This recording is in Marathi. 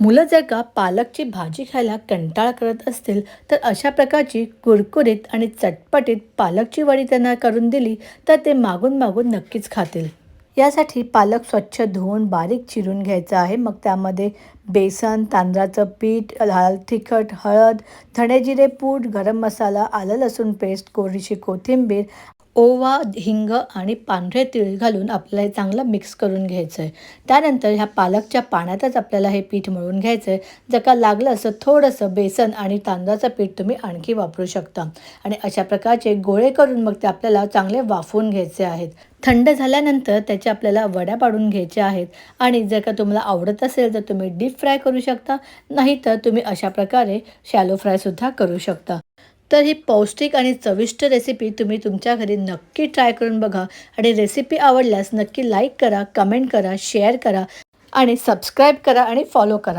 मुलं जर का पालकची भाजी खायला कंटाळ करत असतील तर अशा प्रकारची कुरकुरीत आणि चटपटीत पालकची वडी त्यांना करून दिली तर ते मागून मागून नक्कीच खातील. यासाठी पालक स्वच्छ धुवून बारीक चिरून घ्यायचं आहे. मग त्यामध्ये बेसन तांदळाचं पीठ लाल तिखट हळद धणे जिरे पूड गरम मसाला आलं लसूण पेस्ट कोरीची कोथिंबीर ओवा हिंग आणि पांढरे तिळ घालून आपल्याला हे चांगलं मिक्स करून घ्यायचं आहे त्यानंतर ह्या पालकच्या पाण्यातच आपल्याला हे पीठ मळून घ्यायचं आहे जर का लागलं असं थोडंसं बेसन आणि तांदळाचं पीठ तुम्ही आणखी वापरू शकता. आणि अशा प्रकारचे गोळे करून मग ते आपल्याला चांगले वाफवून घ्यायचे आहेत. थंड झाल्यानंतर त्याच्या आपल्याला वड्या पाडून घ्यायच्या आहेत. आणि जर का तुम्हाला आवडत असेल तर तुम्ही डीप फ्राय करू शकता. नाहीतर तुम्ही अशा प्रकारे शॅलो फ्रायसुद्धा करू शकता. तर ही पौष्टिक आणि चविष्ट रेसिपी तुम्ही तुमच्या घरी नक्की ट्राय करून बघा. आणि रेसिपी आवडल्यास नक्की लाईक करा कमेंट करा शेअर करा आणि सबस्क्राईब करा आणि फॉलो करा.